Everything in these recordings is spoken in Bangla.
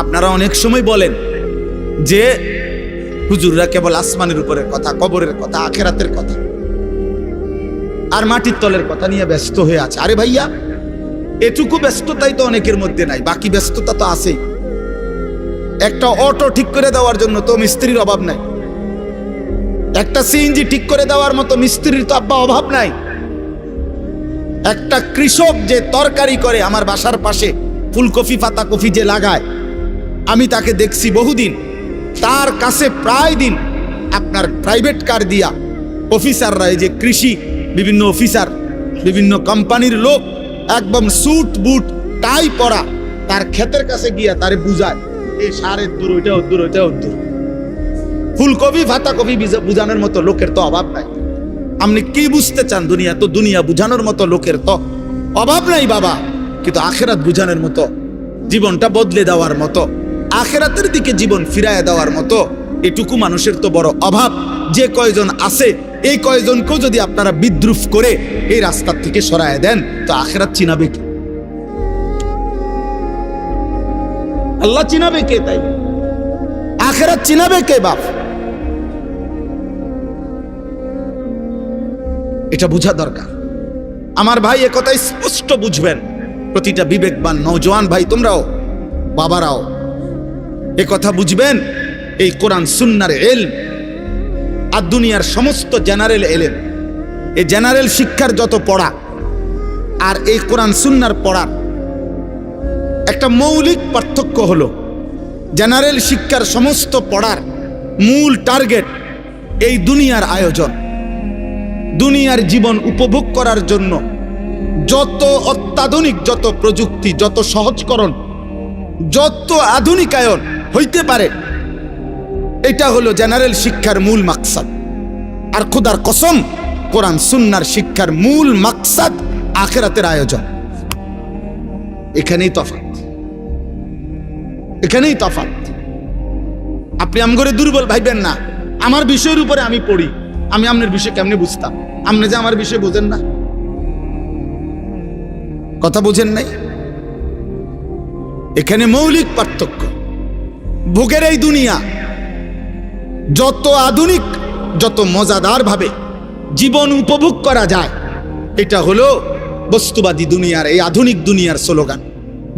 আপনারা অনেক সময় বলেন যে হুজুররা কেবল আসমানের উপরের কথা, কবরের কথা, আখেরাতের কথা, আর মাটির তলের কথা নিয়ে ব্যস্ত হয়ে আছে। আরে ভাইয়া, এটুকু ব্যস্ততাই তো অনেকের মধ্যে নাই, বাকি ব্যস্ততা তো আছেই। একটা অটো ঠিক করে দেওয়ার জন্য তো মিস্ত্রির অভাব নাই। একটা সিএনজি ঠিক করে দেওয়ার মতো মিস্ত্রির তো আব্বা অভাব নাই। একটা কৃষক যে তরকারি করে আমার বাসার পাশে, ফুলকপি পাতা কফি যে লাগায় আমি তাকে দেখছি বহুদিন। তার কাছে প্রায় দিন। আপনার প্রাইভেট কার দিয়া অফিসাররা এই যে কৃষি, বিভিন্ন অফিসার বিভিন্ন কোম্পানির লোক একদম স্যুট বুট টাই পরা তার ক্ষেতের কাছে গিয়া তারে বুঝায় এই সারের দূর ওইটা দূর ওইটা দূর। ফুলকপি ভাতাকপি বুঝানোর মতো লোকের তো অভাব নাই। আপনি কি বুঝতে চান দুনিয়া? তো দুনিয়া বুঝানোর মতো লোকের তো অভাব নাই বাবা। কিন্তু আখেরাত বুঝানোর মতো, জীবনটা বদলে দেওয়ার মতো। আখেরাতের দিকে জীবন ফিরায় দেওয়ার মতো। এটুকু মানুষের তো বড় অভাব। যে কয়জন আছে, এই কয়জনকেও যদি আপনারা বিদ্রুপ করে এই রাস্তার থেকে সরায় দেন, তো আখেরাত চিনাবে কি? আল্লাহ চিনাবে কে তাই? আখেরাত চিনাবে কে বাপ? এটা বোঝা দরকার। আমার ভাই একথাই স্পষ্ট বুঝবেন। প্রতিটা বিবেকবান নৌজওয়ান ভাই তোমরাও, বাবারাও এ কথা বুঝবেন? এই কোরআন সুন্নার এল আর দুনিয়ার সমস্ত জেনারেল এলেন এই জেনারেল শিক্ষার যত পড়া আর এই কোরআন সুন্নার পড়ার একটা মৌলিক পার্থক্য হলো, জেনারেল শিক্ষার সমস্ত পড়ার মূল টার্গেট এই দুনিয়ার আয়োজন। দুনিয়ার জীবন উপভোগ করার জন্য যত অত্যাধুনিক যত প্রযুক্তি, যত সহজকরণ যত আধুনিকায়ন হইতে পারে, এটা হলো জেনারেল শিক্ষার মূল মাকসাদ। আর খুদার কসম, কোরআন সুন্নার শিক্ষার মূল মাকসাদ আখেরাতের আয়োজন। এখানেই তফাৎ। এখানেই তফাৎ। আপনি আমগরে দুর্বল ভাইবেন না। আমার বিষয়ের উপরে আমি পড়ি। আমি আপনার বিষয় কেমনে বুঝতাম? আপনি যে আমার বিষয় বোঝেন না। কথা বোঝেন নাই? এখানে মৌলিক পার্থক্য। ভোগের এই দুনিয়া যত আধুনিক, যত মজাদার ভাবে জীবন উপভোগ করা যায়, এটা হলো বস্তুবাদী দুনিয়ার, এই আধুনিক দুনিয়ার স্লোগান।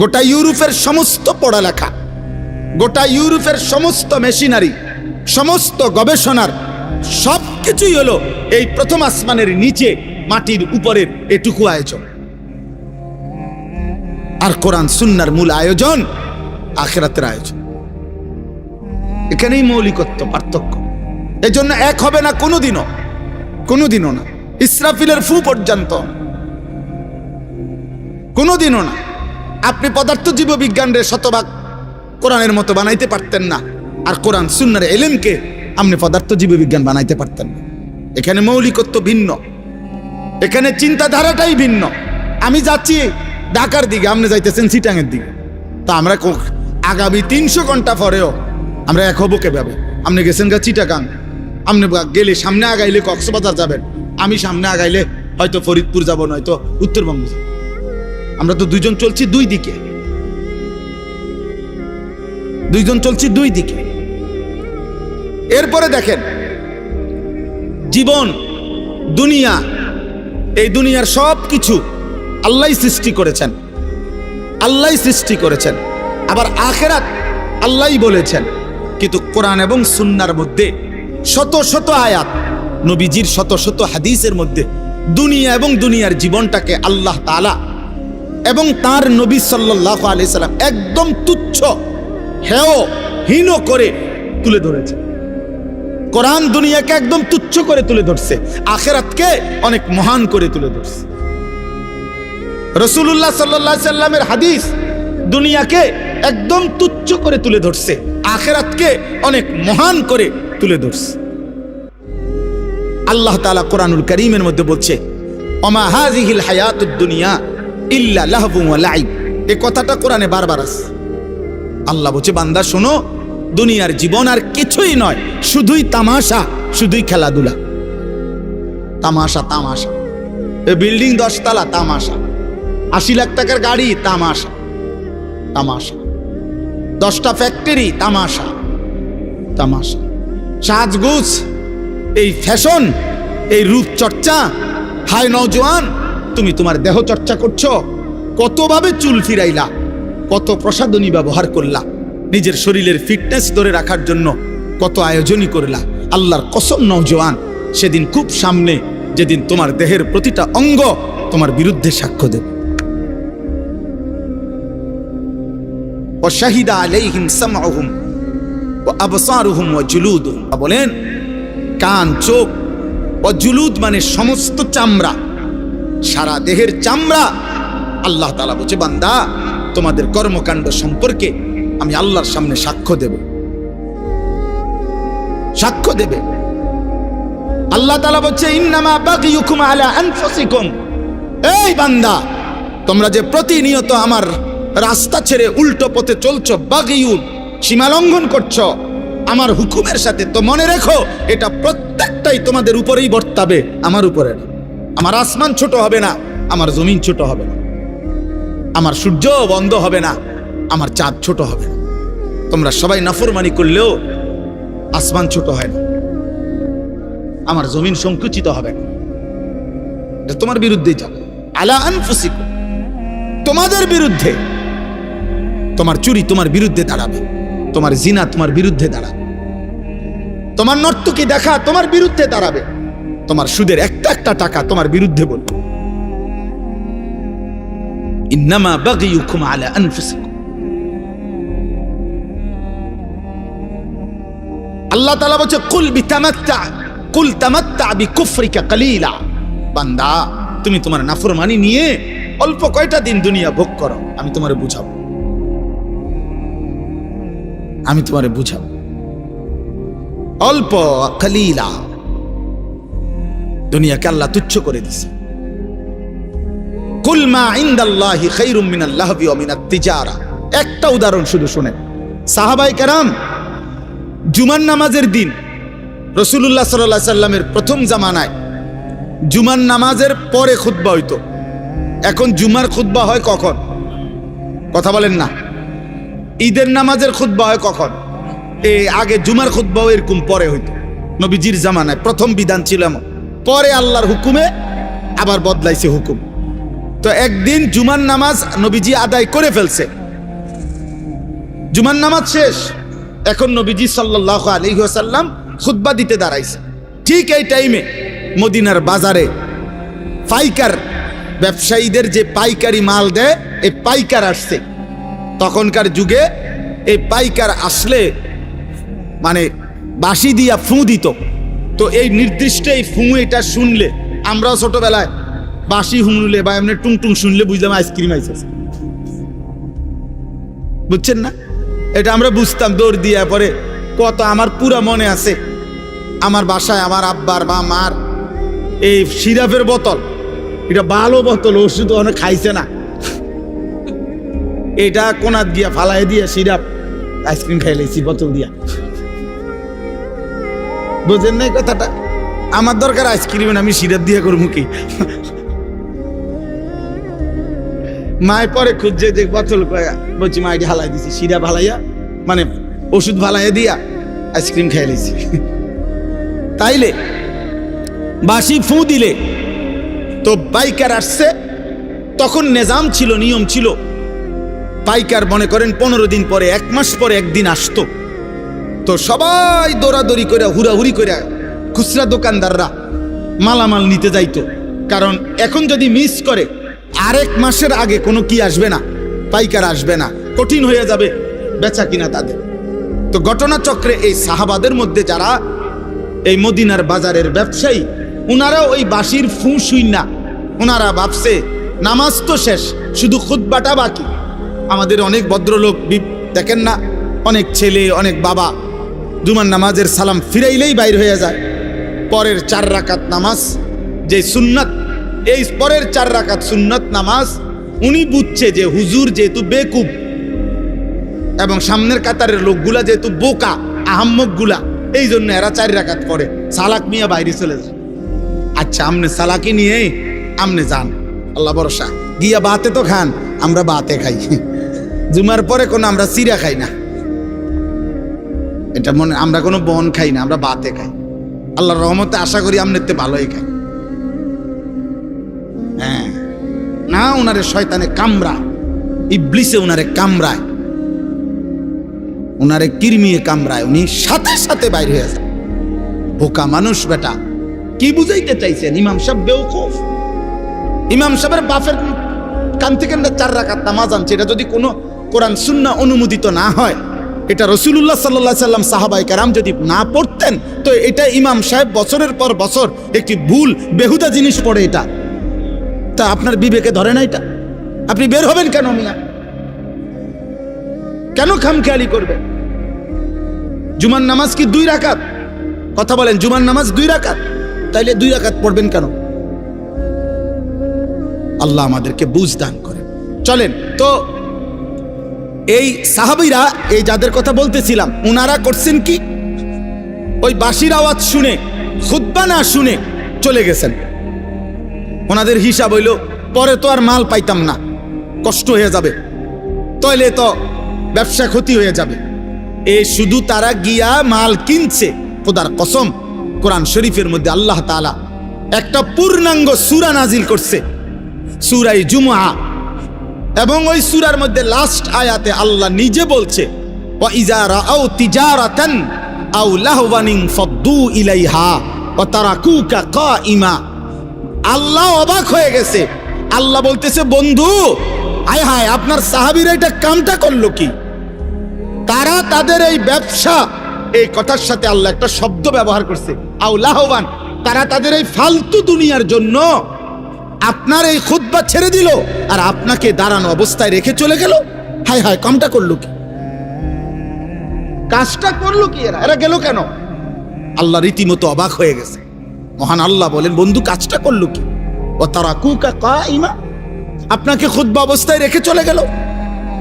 গোটা ইউরোপের সমস্ত পড়ালেখা, গোটা ইউরোপের সমস্ত মেশিনারি, সমস্ত গবেষণার সব কিছুই হলো এই প্রথম আসমানের নিচে মাটির উপরের এটুকু আয়োজন। আর কোরআন সুন্নার মূল আয়োজন আখেরাতের আয়োজন। এখানেই মৌলিকত্ব পার্থক্য। এই জন্য এক হবে না কোনোদিনও কোনোদিনও না। ইসরাফিলের ফু পর্যন্ত। কোনোদিনও না। আপনি পদার্থ জীব বিজ্ঞানের শতভাগ কোরআনের মতো বানাইতে পারতেন না। আর কোরআন সুন্নার এলেমকে আপনি পদার্থ জীব বিজ্ঞান বানাইতে পারতেন না। এখানে মৌলিকত্ব ভিন্ন। এখানে চিন্তাধারাটাই ভিন্ন। আমি যাচ্ছি ঢাকার দিকে আপনি যাইতেছেন সিটাঙের দিকে। তা আমরা আগামী তিনশো ঘণ্টা পরেও আমরা এক হব কেভাবে? আপনি গেছেন গা চিটাগাং। আপনি গেলে সামনে আগাইলে কক্সবাজার যাবেন। আমি সামনে আগাইলে হয়তো ফরিদপুর যাব, নয়তো উত্তরবঙ্গ যাব। আমরা তো দুইজন চলছি দুই দিকে। দুইজন চলছি দুই দিকে। এরপরে দেখেন, জীবন, দুনিয়া, এই দুনিয়ার সব কিছু আল্লাহ সৃষ্টি করেছেন। আল্লাহ সৃষ্টি করেছেন। আবার আখেরাত আল্লাহই বলেছেন। কিন্তু কোরআন এবং সুন্নার মধ্যে শত শত আয়াত, নবীজির শত শত হাদিসের মধ্যে দুনিয়া এবং দুনিয়ার জীবনটাকে আল্লাহ তাআলা এবং তার নবী সাল্লাহ আলি সাল্লাম একদম তুচ্ছ, হেয়, হীন করে তুলে ধরেছে। কোরআন দুনিয়াকে একদম তুচ্ছ করে তুলে ধরছে। আখেরাতকে অনেক মহান করে তুলে ধরছে। রসুল্লাহ সাল্লাহ সাল্লামের হাদিস দুনিয়াকে একদম তুচ্ছ করে তুলে ধরছে, আখেরাতকে অনেক মহান করে তুলে ধরছে। আল্লাহ তাআলা কোরআনুল করিমের মধ্যে বলছে অমা হাজিহিল হায়াতুদ দুনিয়া ইল্লা লাহবু ওয়া লাইব। এই কথাটা কোরআনে বারবার আছে। আল্লাহ বলছে, বান্দা, শোনো, দুনিয়ার জীবন আর কিছুই নয়, শুধুই তামাশা, শুধুই খেলাধুলা। তামাশা তামাশা। এ বিল্ডিং দশতলা, তামাশা। আশি লাখ টাকার গাড়ি, তামাশা। তামাশা। দশটা ফ্যাক্টরি তামাশা। তামাশা। সাজগুজ, এই ফ্যাশন এই রূপচর্চা। হায় নওজোয়ান, তুমি তোমার দেহ চর্চা করছ। কতভাবে চুল ফিরাইলা, কত প্রসাধনী ব্যবহার করলা। নিজের শরীরের ফিটনেস ধরে রাখার জন্য কত আয়োজনই করলা। আল্লাহর কসম নওজোয়ান, সেদিন খুব সামনে, যেদিন তোমার দেহের প্রতিটা অঙ্গ তোমার বিরুদ্ধে সাক্ষ্য দেবে। ও শাহিদা আলাইহিম সামাহুম ও আবসারুহুম বলেন, কান, চোখ ও জুলুদ মানে সমস্ত চামড়া। সারা দেহের চামড়া আল্লাহ তালা বলছে, বান্দা, তোমাদের কর্মকাণ্ড সম্পর্কে আমি আল্লাহর সামনে সাক্ষ্য দেব। সাক্ষ্য দেবে। আল্লাহ তালা বলছে, ইন্নামা আলা আনফুসিকুম। এই বান্দা, তোমরা যে প্রতিনিয়ত আমার রাস্তা ছেড়ে উল্টো পথে চলছ, বাগিউন। সীমা লঙ্ঘন করছ। আমার হুকুমের সাথে তো মনে রেখো, এটা প্রত্যেকটাই তোমাদের উপরেই বর্তাবে, আমার উপরে না। আমার আসমান ছোট হবে না, আমার জমিন ছোট হবে না। আমার সূর্য বন্ধ হবে না, আমার চাঁদ ছোট হবে না। তোমরা সবাই নাফরমানি করলেও আসমান ছোট হয় না, আমার জমিন সংকুচিত হবে না। এটা তোমার বিরুদ্ধেই যাবে। আলা আনফুসিক তোমাদের বিরুদ্ধে তোমার চুরি তোমার বিরুদ্ধে দাঁড়াবে। তোমার জিনা তোমার বিরুদ্ধে দাঁড়াবে। তোমার নর্তকি দেখা তোমার বিরুদ্ধে দাঁড়াবে। তোমার সুদের একটা একটা টাকা তোমার বিরুদ্ধে বলবে। ইন্নামা বাগিয়ুকুম আলা আনফুসিকুম। আল্লাহ তাআলা কুল বিতামাত্তা, কুল তামাত্তা কালিলা। বান্দা, তুমি তোমার নাফরমানি নিয়ে অল্প কয়টা দিন দুনিয়া ভোগ করো, আমি তোমারে বুঝাবো। আমি তোমারে বুঝাবো। অল্প, কালিলা। দুনিয়াকে আল্লাহ তুচ্ছ করে দিছে। কুল মা ইনদাল্লাহি খায়রুম মিনাল লাহবি ওয়া মিনাত তিজারা। একটা উদাহরণ শুধু শুনেন। সাহাবাই কারাম, জুমার নামাজের দিন রসুল্লাহ সাল্লাহ সাল্লামের প্রথম জামানায় জুমার নামাজের পরে খুতবা হইতো। এখন জুমার খুতবা হয় কখন? কথা বলেন না। ঈদের নামাজের খুতবা হয় কখন? এই আগে জুমার খুতবাও এরকম, পরে হইত। নবীজির জামানায় প্রথম বিধান ছিল এমন। পরে আল্লাহর হুকুমে আবার বদলাইছে হুকুম। তো একদিন জুমার নামাজ নবীজি আদায় করে ফেলছে। জুমার নামাজ শেষ। এখন নবীজি সাল্লাহ আলহিহাসাল্লাম খুদ্া দিতে দাঁড়াইছে। ঠিক এই টাইমে মদিনার বাজারে পাইকার ব্যবসায়ীদের যে পাইকারি মাল দেয়, এই পাইকার আসছে। তখনকার যুগে এই পাইকার আসলে মানে বাঁশি দিয়া ফুঁ দিত। তো এই নির্দিষ্ট এই ফুঁ এটা শুনলে, আমরাও ছোটবেলায় বাঁশি হুমলে বা এমনি টুং টুং শুনলে বুঝলাম আইসক্রিম আইসেছে। বুঝছেন না? এটা আমরা বুঝতাম দৌড় দিয়া পরে, কত আমার পুরা মনে আছে। আমার বাসায় আমার আব্বার বা মার এই সিরাপের বোতল, এটা ভালো বোতল, ওষুধ অনেক খাইছে না। এটা কোনাত দিয়া ফালাই দিয়া সিরাপ, আইসক্রিম খাইলেছি বোতল দিয়া। বুঝেন নাই কথাটা? আমার দরকার আইসক্রিম, আমি সিরাপ দিয়া করব কি? মায় পরে খুঁজছে যে বোতল বলছি, মা, এটি হালাই দিছি। সিরাপ হালাইয়া মানে ওষুধ ভালাইয়া দিয়া আইসক্রিম খাই লিছি তাইলে বাসি ফু দিলে তো বাইকার আসছে, তখন নেজাম ছিল, নিয়ম ছিল পাইকার মনে করেন পনেরো দিন পরে, এক মাস পরে একদিন আসতো। তো সবাই দৌড়াদৌড়ি করে হুড়াহুড়ি করে খুচরা দোকানদাররা মালামাল নিতে যাইতো। কারণ এখন যদি মিস করে, আরেক মাসের আগে কোনো কি আসবে না, পাইকার আসবে না, কঠিন হয়ে যাবে বেচা কিনা তাদের। তো ঘটনাচক্রে এই সাহাবাদের মধ্যে যারা এই মদিনার বাজারের ব্যবসায়ী ওনারা ওই বাসির ফুঁ শুই না। ওনারা ভাবছে, নামাজ তো শেষ, শুধু খুদ্বাটা বাকি। আমাদের অনেক ভদ্রলোক দেখেন না, অনেক ছেলে, অনেক বাবা। জুমার নামাজের সালাম ফিরাইলেই বাইর হয়ে যায়। পরের চার রাকাত নামাজ, যে সুন্নাত, এই পরের চার রাকাত সুন্নাত নামাজ, উনি বুঝছে যে হুজুর যেহেতু বেকুব, এবং সামনের কাতারের লোকগুলা যেহেতু বোকা, আহাম্মকগুলা, এই জন্য এরা চার রাকাত করে সালাক মিয়া বাইরে চলে যায়। আচ্ছা আমনে সালাকি নিয়ে আমনে যান। আল্লাহ ভরসা। গিয়া বাতে তো খান, আমরা বাতে খাই। জুমার পরে কোনো আমরা চিরা খাই না। এটা মনে আমরা কোনো বন খাই না, আমরা বাতে খাই। আল্লাহর রহমতে আশা করি আমনেতে ভালোই খাই। হ্যাঁ। না ওনারে শয়তানে কামড়া ইবলিসে উনারে কামড়ায়। উনারে কিরমিয়ে কামড়ায়। উনি সাথে সাথে বাইর হয়ে বোকা মানুষ বেটা। কি বুঝাইতে চাইছেন? ইমাম সাহেব বেউকুফ। ইমাম সাহেবের বাফের কান থেকে চার রাকাত নামাজ আনছে। এটা যদি কোনো কোরআন সুন্না অনুমোদিত না হয়। এটা রসুল্লাহ সাল্লাহ সাল্লাম সাহাবাই কারাম যদি না পড়তেন, তো এটা ইমাম সাহেব বছরের পর বছর একটি ভুল, বেহুদা জিনিস পড়ে এটা। তা আপনার বিবেকে ধরে না এটা? আপনি বের হবেন কেন মিয়া? কেন খামখেয়ালি করবেন? জুমার নামাজ কি দুই রাকাত? কথা বলেন, জুমার নামাজ দুই রাকাত? তাইলে দুই রাকাত পড়বেন কেন? আল্লাহ আমাদেরকে বুঝ দান করেন। চলেন, তো এই সাহাবিরা, এই যাদের কথা বলতেছিলাম, উনারা করছেন কি? ওই বাঁশির আওয়াজ শুনে খুদ্া না শুনে চলে গেছেন। ওনাদের হিসাব হইল, পরে তো আর মাল পাইতাম না, কষ্ট হয়ে যাবে। তাইলে তো ব্যবসা ক্ষতি হয়ে যাবে। এ শুধু তারা গিয়া মাল কিনছে, খোদার কসম, কোরআন শরীফের মধ্যে আল্লাহ তাআলা একটা পূর্ণাঙ্গ সুরা নাজিল করছে। সূরাই জুমআ। এবং ওই সুরার মধ্যে লাস্ট আয়াতে আল্লাহ নিজে বলছে, ওয়া ইজা রাআউ তিজারাতান আও লাহওয়ানিন ফাদ্দু ইলাইহা ওয়া তারাকুকা কাইমা আল্লাহ অবাক হয়ে গেছে। আল্লাহ বলতেছে, বন্ধু, আয় হায়, আপনার সাহাবীরা এটা কামটা করল কি? তারা তাদের এই ব্যবসা, এই কথার সাথে আল্লাহ একটা শব্দ ব্যবহার করছে আউলাহবান তারা তাদের এই ফালতু দুনিয়ার জন্য আপনার এই খুদ্া ছেড়ে দিল আর আপনাকে দাঁড়ানো অবস্থায় রেখে চলে গেল? হায় হায়, কমটা করল কি? কাজটা করল কি এরা? এরা গেল কেন? আল্লাহ রীতিমতো অবাক হয়ে গেছে। মহান আল্লাহ বলেন, বন্ধু, কাজটা করল কি? ও তারা কুকা কা ইমা আপনাকে খুদ্া অবস্থায় রেখে চলে গেল?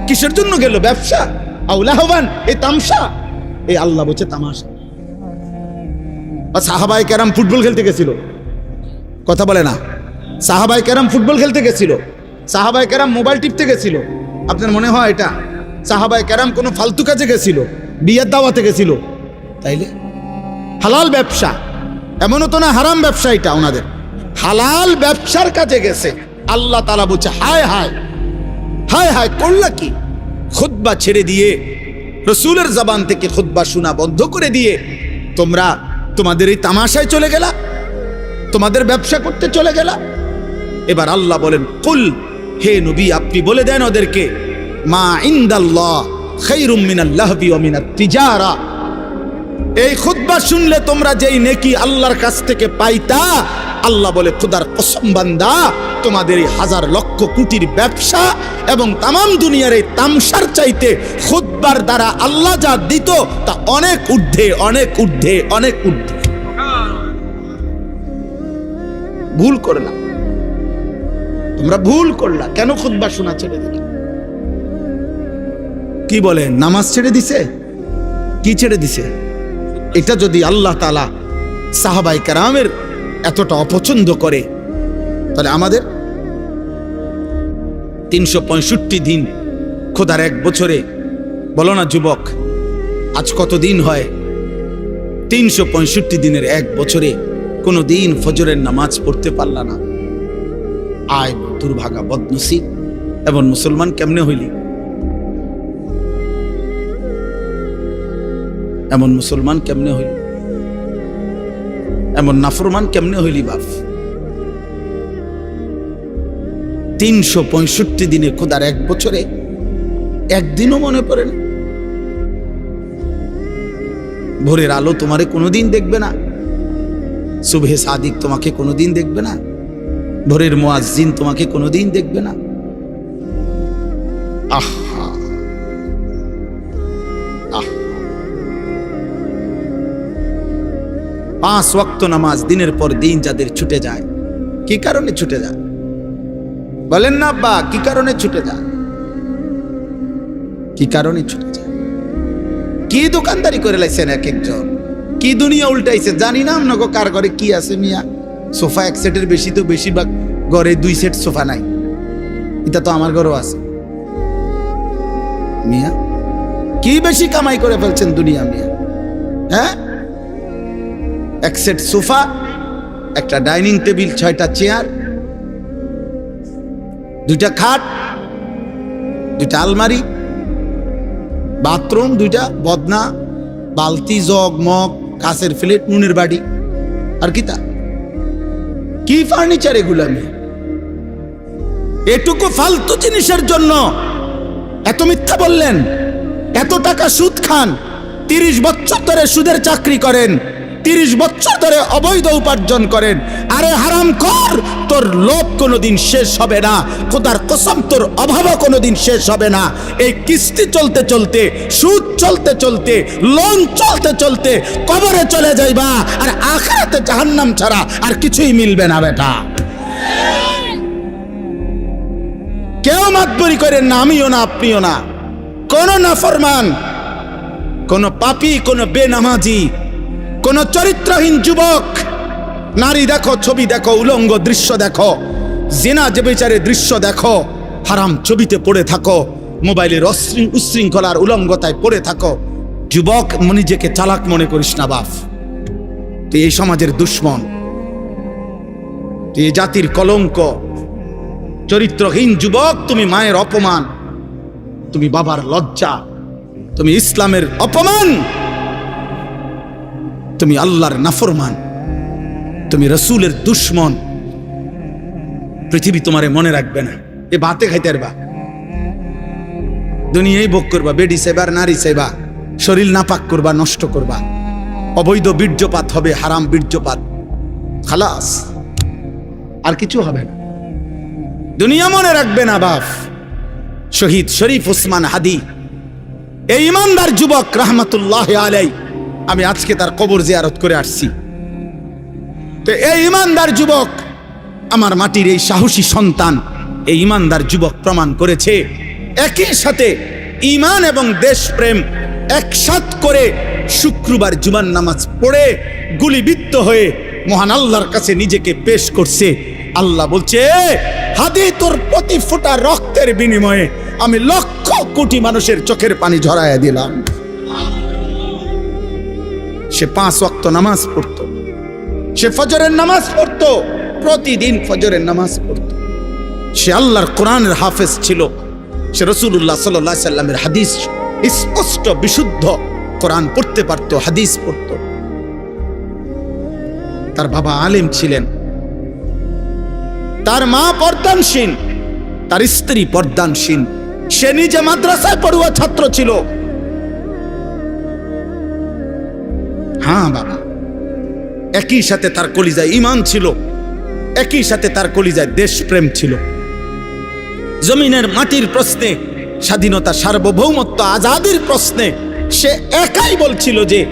কিসের জন্য গেল? ব্যবসা? আউলাহবান এই তামসা। এই আল্লাহ, বলছে তামাশা সাহাবাই ক্যারাম ফুটবল খেলতে গেছিল? কথা বলে না। সাহাবাই ক্যারাম ফুটবল খেলতে গেছিল। সাহাবাই ক্যারাম মোবাইল টিপতে গেছিল। আপনার মনে হয় এটা? সাহাবাই ক্যারাম কোনো ফালতু কাজে গেছিল? বিয়ের দাওয়াতে গেছিল? তাইলে? হালাল ব্যবসা। এমনও তো না হারাম ব্যবসা এটা ওনাদের। হালাল ব্যবসার কাজে গেছে। আল্লাহ তালা বলছে, হায় হায়। হায় হায়, করলা কি? খুদ্া ছেড়ে দিয়ে, রসুলের জবান থেকে খুদ্া শোনা বন্ধ করে দিয়ে, তোমরা তোমাদের এই তামাশায় চলে গেলা? তোমাদের ব্যবসা করতে চলে গেলা? এবার আল্লাহ বলেন কুল হে নবী আপনি বলে দেন ওদেরকে মা ইন্দাল্লাহ খাইরুম মিনাল্লাহবি ওয়া মিনাত তিজারা। এই খুতবা শুনলে তোমরা যেই নেকি আল্লাহর কাছ থেকে পাইতা আল্লাহ বলে খুদার কসম বান্দা তোমাদের এই হাজার লক্ষ কোটির ব্যবসা এবং তামাম দুনিয়ার এই তামসার চাইতে খুতবার দ্বারা আল্লাহ যা দিত তা অনেক ঊর্ধ্বে অনেক ঊর্ধ্বে অনেক ঊর্ধ্বে। ভুল করলাম তোমরা ভুল করলা। কেন খুতবা শোনা ছেড়ে দিলে? কি বলে, নামাজ ছেড়ে দিছে? কি ছেড়ে দিছে? এটা যদি আল্লাহ তালা সাহাবাই কারামের এতটা অপছন্দ করে, তাহলে আমাদের তিনশো পঁয়ষট্টি দিন খোদার এক বছরে, বলো না যুবক, আজ কত দিন হয়? তিনশো পঁয়ষট্টি দিনের এক বছরে কোনো দিন ফজরের নামাজ পড়তে পারলা না। আয়। দুর্ভাগা বদনসিব এবং মুসলমান কেমনে হইলি? এমন মুসলমান কেমনে হইল? এমন নাফরমান কেমনে হইলি বাপ? তিনশো পঁয়ষট্টি দিনে খোদার এক বছরে একদিনও মনে পড়ে না। ভোরের আলো তোমারে কোনোদিন দেখবে না। শুভে সাদিক তোমাকে কোনোদিন দেখবে না। ভোরের মোয়াজিন তোমাকে কোনোদিন দেখবে না। আহা। পাঁচ ওয়াক্ত নামাজ দিনের পর দিন যাদের ছুটে যায় কি কারণে ছুটে যায়? বলেন না বা কি কারণে ছুটে যায়? কি কারণে ছুটে যায়? কি দোকানদারি করে লাইছেন এক একজন? কি দুনিয়া উল্টাইছে? জানি না আপনাকে কার ঘরে কি আছে মিয়া। সোফা এক সেটের বেশি তো বেশিরভাগ ঘরে দুই সেট সোফা নাই। এটা তো আমার ঘরেও আছে। মিয়া, কি বেশি কামাই করে ফেলছেন দুনিয়া মিয়া? হ্যাঁ? এক সেট সোফা, একটা ডাইনিং টেবিল, ছয়টা চেয়ার, দুইটা খাট, দুইটা আলমারি, বাথরুম, দুইটা বদনা, বালতি, জগ, মগ কাছের ফ্লেট নুনের বাড়ি আর কি তা? কি ফার্নিচার এগুলো আমি? এটুকু ফালতু জিনিসের জন্য এত মিথ্যা বললেন, এত টাকা সুদ খান, তিরিশ বছর ধরে সুদের চাকরি করেন তিরিশ বছর ধরে অবৈধ উপার্জন করেন। আরে হারাম কর, তোর লোভ কোনোদিন শেষ হবে না। খোদার কসম, তোর অভাবও কোনোদিন শেষ হবে না। এই কিস্তি চলতে চলতে, সুদ চলতে চলতে, লোন চলতে চলতে কবরে চলে যাইবা, আর আখরাতে জাহান্নাম ছাড়া আর কিছুই মিলবে না বেটা। কেউ মাতবরি করেন না, আমিও না, আপনিও না। কোন নাফরমান, কোন পাপি, কোন বেনামাজি কোন চরিত্রহীন যুবক। নারী দেখো, ছবি দেখো, উলঙ্গ দৃশ্য দেখো। জেনা যে বেচারে দৃশ্য দেখো, হারাম ছবিতে পড়ে থাকো, মোবাইলের অশৃঙ্খ উশৃঙ্খলার উলঙ্গতায় পড়ে থাকো। যুবক নিজেকে চালাক মনে করিস না বাপ তুই এই সমাজের দুশ্মন। তুই জাতির কলঙ্ক। চরিত্রহীন যুবক, তুমি মায়ের অপমান। তুমি বাবার লজ্জা। তুমি ইসলামের অপমান। তুমি আল্লাহর নাফরমান, তুমি রসুলের দুশ্মন। পৃথিবী তোমারে মনে রাখবে না। এ ভাতে খাইতে পারবা। দুনিয়াই ভোগ করবা, বেডি সেবার নারী সেবা। শরীর নাপাক করবা, নষ্ট করবা। অবৈধ বীর্যপাত হবে, হারাম বীর্যপাত। খালাস। আর কিছু হবে না। দুনিয়া মনে রাখবে না, বাপ। শহীদ শরীফ ওসমান হাদি। এই ইমানদার যুবক রাহমাতুল্লাহ আলাই আমি আজকে তার কবর জিয়ারত করে আসছি। তো এই ইমানদার যুবক, আমার মাটির এই সাহসী সন্তান, এই ইমানদার যুবক প্রমাণ করেছে, একই সাথে ইমান এবং দেশপ্রেম একসাথ করে শুক্রবার জুমান নামাজ পড়ে গুলিবিদ্ধ হয়ে মহান আল্লাহর কাছে নিজেকে পেশ করছে। আল্লাহ বলছে হাতে তোর প্রতি ফোঁটা রক্তের বিনিময়ে আমি লক্ষ কোটি মানুষের চোখের পানি ঝরাইয়া দিলাম। সে পাঁচ ওয়াক্ত নামাজ পড়তো। সে ফজরের নামাজ পড়তো, প্রতিদিন ফজরের নামাজ পড়তো। সে আল্লাহর কোরআনের হাফেজ ছিল। সে রসুল্লাহ সাল্লাহ সাল্লামের হাদিস স্পষ্ট, বিশুদ্ধ কোরআন পড়তে পারত, হাদিস পড়ত। তার বাবা আলেম ছিলেন। তার মা পর্দানসীন তার স্ত্রী পর্দানসীন সে নিজে মাদ্রাসায় পড়ুয়া ছাত্র ছিল। হ্যাঁ বাবা। একই সাথে তার কলিজায় ইমান ছিল, একই সাথে তার কলিজায় দেশপ্রেম ছিল। জমিনের মাটির প্রশ্নে, স্বাধীনতা সার্বভৌমত্ব আজাদির প্রশ্নে, সে একাই বলছিল যে,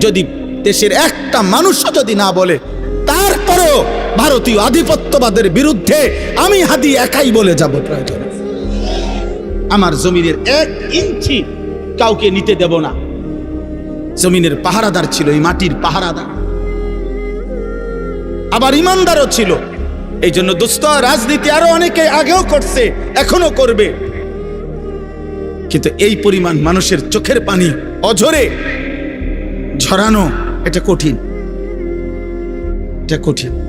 যদি দেশের একটা মানুষও যদি না বলে, তারপরেও ভারতীয় আধিপত্যবাদের বিরুদ্ধে আমি হাদি একাই বলে যাব প্রয়োজন। আমার জমিনের এক ইঞ্চি কাউকে নিতে দেব না। জমিনের পাহারাদার ছিল, এই মাটির পাহারাদার। আবার ইমানদারও ছিল। এই জন্য দুস্থ রাজনীতি আরও অনেকে আগেও করছে, এখনও করবে। কিন্তু এই পরিমাণ মানুষের চোখের পানি অঝরে, ঝরানো, এটা কঠিন। এটা কঠিন।